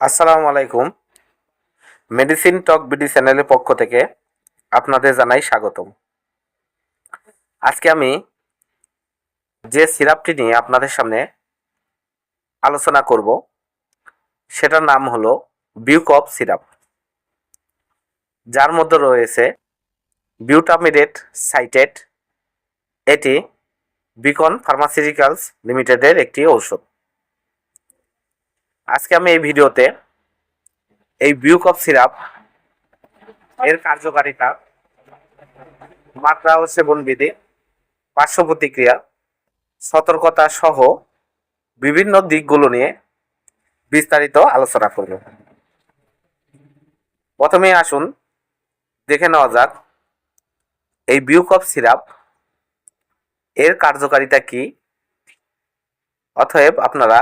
আসসালামু আলাইকুম। মেডিসিন টক বিডি চ্যানেলের পক্ষ থেকে আপনাদের জানাই স্বাগতম। আজকে আমি যে সিরাপটি নিয়ে আপনাদের সামনে আলোচনা করব, সেটার নাম হলো বিউকপ সিরাপ। যার মধ্যে রয়েছে বিউটামিডেট সাইটেট এটি বিকন ফার্মাসিউটিক্যালস লিমিটেডের একটি ঔষধ। আজকে আমি এই ভিডিওতে এই বিউকপ সিরাপ এর কার্যকারিতা, মাত্রা ও সেবন বিধি পার্শ্ব প্রতিক্রিয়া, সতর্কতা সহ বিভিন্ন দিকগুলো নিয়ে বিস্তারিত আলোচনা করব। প্রথমে আসুন, দেখে নেওয়া যাক এই বিউকপ সিরাপ এর কার্যকারিতা কি? অতএব আপনারা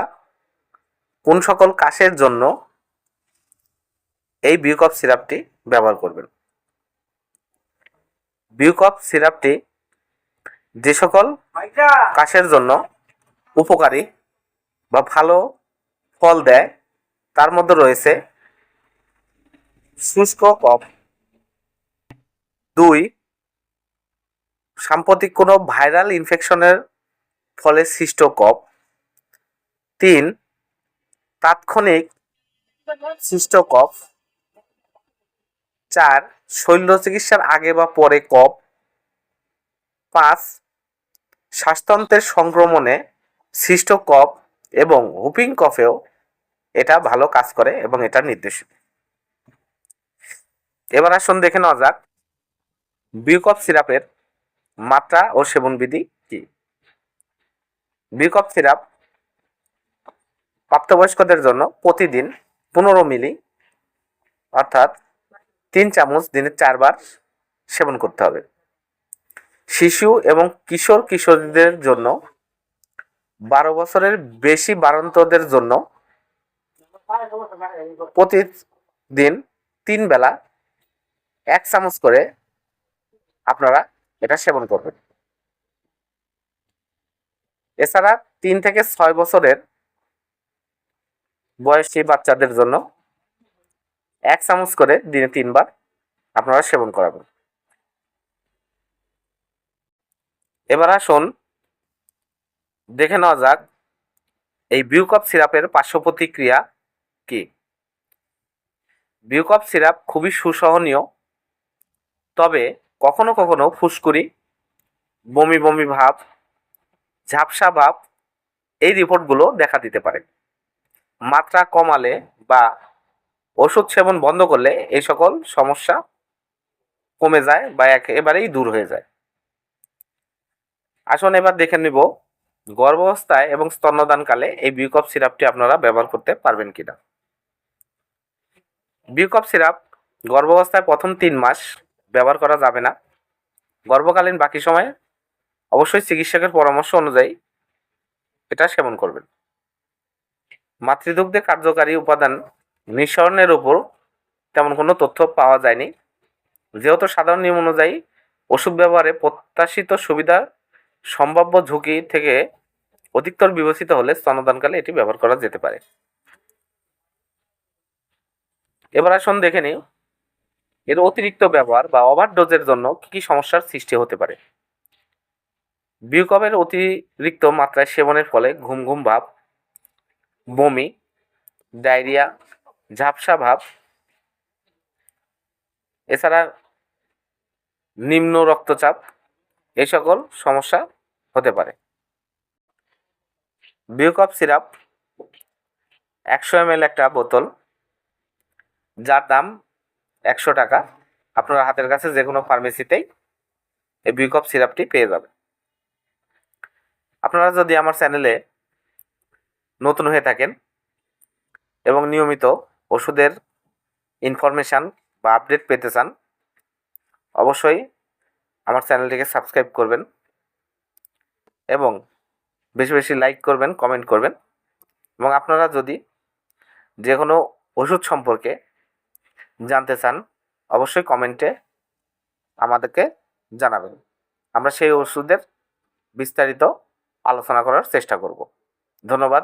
কোন সকল কাশের জন্য এই বিউকপ সিরাপটি ব্যবহার করবেন? বিউকপ সিরাপটি যে সকল কাশের জন্য উপকারী বা ভালো ফল দেয়, তার মধ্যে রয়েছে শুষ্ক কফ। দুই, সাম্প্রতিক কোনো ভাইরাল ইনফেকশনের ফলে সৃষ্ট কফ। তিন তাৎক্ষণিক সৃষ্ট কফ চার, শৈল্য চিকিৎসার আগে বা পরে কফ, পাঁচ, শ্বাসতন্ত্রের সংক্রমণে সৃষ্ট কফ এবং হুপিং কফেও এটা ভালো কাজ করে এবং এটা নির্দেশিত। এবার আসুন দেখে নেওয়া যাক বিউকপ সিরাপের মাত্রা ও সেবনবিধি কি? বিউকপ সিরাপ প্রাপ্তবয়স্কদের জন্য প্রতিদিন পনেরো মিলি, অর্থাৎ তিন চামচ দিনে চারবার সেবন করতে হবে। শিশু এবং কিশোর কিশোরীদের জন্য বারো বছরের বেশি বাড়ন্তদের জন্য প্রতিদিন তিন বেলা এক চামচ করে আপনারা এটা সেবন করবেন। এছাড়া তিন থেকে ছয় বছরের বয়সী বাচ্চাদের জন্য এক চামচ করে দিনে তিনবার আপনারা সেবন করাবেন। এবার আসুন, দেখে নেওয়া যাক এই বিউকপ সিরাপের পার্শ্ব প্রতিক্রিয়া কি। বিউকপ সিরাপ খুবই সুসহনীয়, তবে কখনো কখনো ফুসকুড়ি, বমি বমি ভাব, ঝাপসা ভাব এই রিপোর্টগুলো দেখা দিতে পারে। মাত্রা কমালে বা ওষুধ সেবন বন্ধ করলে এই সকল সমস্যা কমে যায় বা একেবারেই দূর হয়ে যায়। আসুন এবার দেখে নিব গর্ভাবস্থায় এবং স্তন্যদানকালে এই বিউকপ সিরাপটি আপনারা ব্যবহার করতে পারবেন কিনা। বিউকপ সিরাপ গর্ভাবস্থায় প্রথম তিন মাস ব্যবহার করা যাবে না। গর্ভকালীন বাকি সময়ে অবশ্যই চিকিৎসকের পরামর্শ অনুযায়ী এটা সেবন করবেন। মাতৃদুগ্ধে কার্যকারী উপাদান নিঃসরণের উপর তেমন কোনো তথ্য পাওয়া যায়নি। যেহেতু সাধারণ নিয়ম অনুযায়ী ওষুধ ব্যবহারে প্রত্যাশিত সুবিধা সম্ভাব্য ঝুঁকি থেকে অধিকতর বিবেচিত হলে স্তনদানকালে এটি ব্যবহার করা যেতে পারে। এবার আসুন দেখে নিই, এর অতিরিক্ত ব্যবহার বা ওভার ডোজের জন্য কী কী সমস্যার সৃষ্টি হতে পারে? বিউকপের অতিরিক্ত মাত্রায় সেবনের ফলে ঘুম ঘুম ভাব বমি, ডায়রিয়া, ঝাপসা ভাব, এছাড়া নিম্ন রক্তচাপ এই সকল সমস্যা হতে পারে। বিউকপ সিরাপ, একশো এম একটা বোতল, যার দাম একশো টাকা। আপনার হাতের কাছে যে কোনো ফার্মেসিতেই এই বিউকপ সিরাপটি পেয়ে যাবেন। আপনারা যদি আমার চ্যানেলে নতুন হয়ে থাকেন এবং নিয়মিত ওষুধের ইনফরমেশান বা আপডেট পেতে চান, অবশ্যই আমার চ্যানেলটিকে সাবস্ক্রাইব করবেন এবং বেশি বেশি লাইক করবেন কমেন্ট করবেন এবং আপনারা যদি যে কোনো ওষুধ সম্পর্কে জানতে চান, অবশ্যই কমেন্টে আমাদেরকে জানাবেন। আমরা সেই ওষুধের বিস্তারিত আলোচনা করার চেষ্টা করব। ধন্যবাদ।